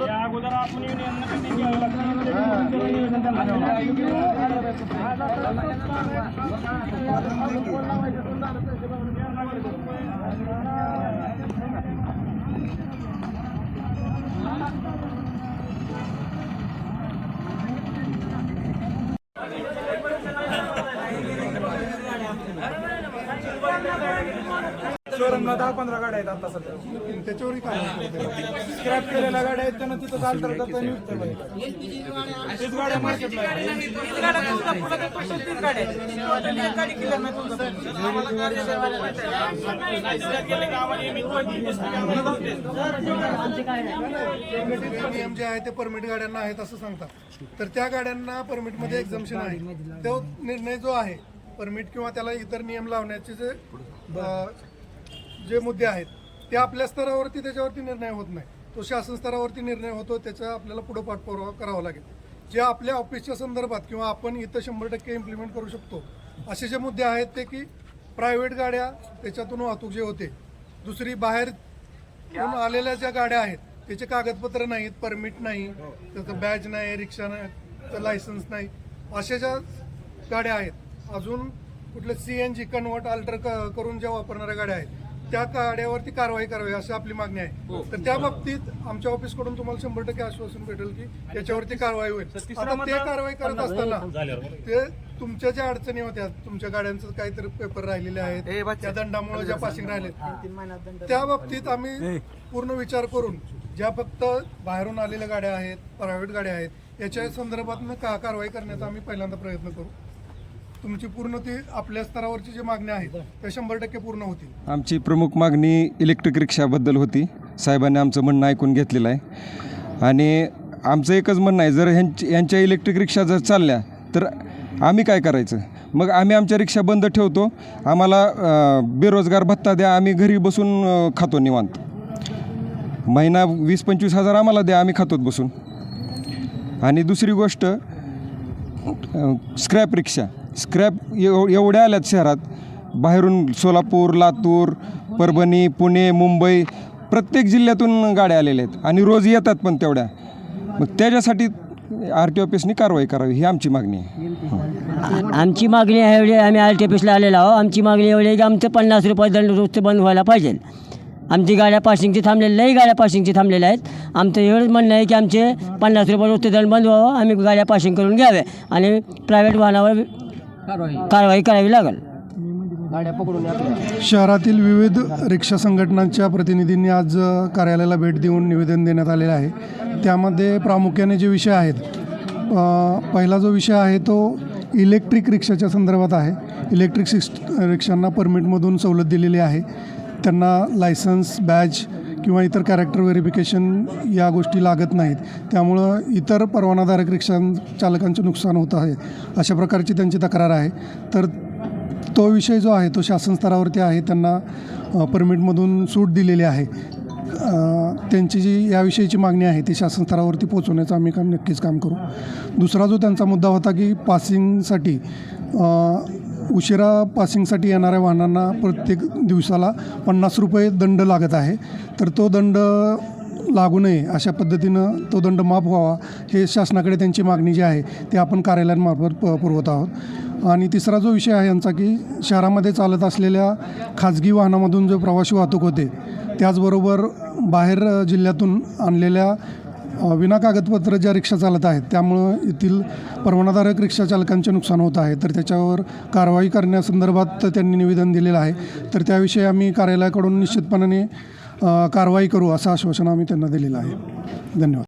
या अगोदर आपण येऊन शोरूमला दहा पंधरा गाड्या आहेत आता सध्या. त्याच्यावरही काय स्क्रॅप केलेल्या गाड्या आहेत त्यांना तिथं चालतात करता विकतात बाई. तीच गाड्या मार्केटला आहेत. नियम जे आहे ते परमिट गाड्यांना आहेत असं सांगतात. तर त्या गाड्यांना परमिटमध्ये एक्झम्पशन आहे. तो निर्णय जो आहे परमिट किंवा त्याला इतर नियम लावण्याचे जे अ, जे मुद्दे आहेत ते आपल्या स्तरावरती त्याच्यावरती निर्णय होत नाही. तो शासन स्तरावरती निर्णय होतो त्याचा आपल्याला पुढं पाठपुरावा करावा लागेल. जे आपल्या ऑफिसच्या संदर्भात किंवा आपण इथं शंभर टक्के इम्प्लिमेंट करू शकतो असे जे मुद्दे आहेत ते की प्रायव्हेट गाड्या त्याच्यातून वाहतूक जे होते दुसरी बाहेर आलेल्या ज्या गाड्या आहेत त्याचे कागदपत्र नाहीत परमिट नाही त्याचं बॅज नाही रिक्षा नाही लायसन्स नाही अशा ज्या गाड्या आहेत अजून कुठले C N G convert alter करून ज्या वापरणाऱ्या गाड्या आहेत त्या गाड्यावरती कारवाई करावी अशी आपली मागणी आहे. तर त्या बाबतीत आमच्या ऑफिसकडून तुम्हाला शंभर टक्के आश्वासन भेटेल की याच्यावरती कारवाई होईल. आता ते कारवाई करत असताना ते तुमच्या ज्या अडचणी होत्या तुमच्या गाड्यांचं काहीतरी पेपर राहिलेले आहेत त्या दंडामुळे ज्या पासिंग राहिलेत. त्या बाबतीत आम्ही पूर्ण विचार करून ज्या फक्त बाहेरून आलेल्या गाड्या आहेत प्रायव्हेट गाड्या आहेत याच्या संदर्भात का कारवाई करण्याचा आम्ही पहिल्यांदा प्रयत्न करू. तुमची पूर्ण ती आपल्या स्तरावरची जी मागण्या आहेत त्या शंभर टक्के पूर्ण होतील. आमची प्रमुख मागणी इलेक्ट्रिक रिक्षाबद्दल होती. साहेबांनी आमचं म्हणणं ऐकून घेतलेलं आहे. आणि आमचं एकच म्हणणं आहे जर ह्यांची यांच्या इलेक्ट्रिक रिक्षा जर चालल्या तर आम्ही काय करायचं? मग आम्ही आमच्या रिक्षा बंद ठेवतो. आम्हाला बेरोजगार भत्ता द्या आम्ही घरी बसून खातो निवांत. महिना वीस पंचवीस हजार आम्हाला द्या आम्ही खातोत बसून. आणि दुसरी गोष्ट स्क्रॅप रिक्षा. स्क्रॅप एव एवढ्या आल्यात शहरात. बाहेरून सोलापूर लातूर परभणी पुणे मुंबई प्रत्येक जिल्ह्यातून गाड्या आलेल्या आहेत आणि रोज येतात पण तेवढ्या. मग त्याच्यासाठी आर टी ऑफिसनी कारवाई करावी ही आमची मागणी आहे. आमची मागणी आहे एवढी आम्ही आर टी ऑफिसला आलेलो आहो आमची मागणी एवढी आहे की आमचं पन्नास रुपये दंड रोजचं बंद व्हायला पाहिजे. आमची गाड्या पासिंगची थांबलेल्या लई गाड्या पासिंगची थांबलेल्या आहेत. आमचं एवढंच म्हणणं आहे की आमचे पन्नास रुपये रोजचे दंड बंद व्हावं आम्ही गाड्या पासिंग करून घ्यावे आणि प्रायव्हेट वाहनावर कारवाई. करावी लागेल. शहरातील विविध रिक्षा संघटनांच्या प्रतिनिधींनी आज कार्यालयाला भेट देऊन निवेदन देण्यात आलेलं आहे. त्यामध्ये प्रामुख्याने जे विषय आहेत पहिला जो विषय आहे तो इलेक्ट्रिक रिक्षाच्या संदर्भात आहे. इलेक्ट्रिक सिस्ट रिक्षांना परमिटमधून सवलत दिलेली आहे. त्यांना लायसन्स बॅज किंवा इतर कॅरेक्टर व्हेरिफिकेशन या गोष्टी लागत नाहीत. त्यामुळं इतर परवानाधारक रिक्षा चालकांचं नुकसान होत आहे अशा प्रकारची त्यांची तक्रार आहे. तर तो विषय जो आहे तो शासन स्तरावरती आहे त्यांना परमिटमधून सूट दिलेली आहे. त्यांची जी याविषयीची मागणी आहे ती शासन स्तरावरती पोहोचवण्याचं आम्ही काम नक्कीच काम करू. दुसरा जो त्यांचा मुद्दा होता की पासिंगसाठी उशिरा पासिंगसाठी येणाऱ्या वाहनांना प्रत्येक दिवसाला पन्नास रुपये दंड लागत आहे. तर तो दंड लागू नये अशा पद्धतीनं तो दंड माफ व्हावा हे शासनाकडे त्यांची मागणी जी आहे ती आपण कार्यालयांमार्फत प पुरवत आहोत. आणि तिसरा जो विषय आहे यांचा की शहरामध्ये चालत असलेल्या खाजगी वाहनामधून जो प्रवासी वाहतूक होते त्याचबरोबर बाहेर जिल्ह्यातून आणलेल्या विना कागदपत्र ज्या रिक्षा चालत आहेत त्यामुळं येथील परवानाधारक रिक्षा चालकांचे नुकसान होत आहे. तर त्याच्यावर कारवाई करण्यासंदर्भात त्यांनी निवेदन दिलेलं आहे. तर त्याविषयी आम्ही कार्यालयाकडून निश्चितपणाने कारवाई करू असं आश्वासन आम्ही त्यांना दिलेलं आहे. धन्यवाद.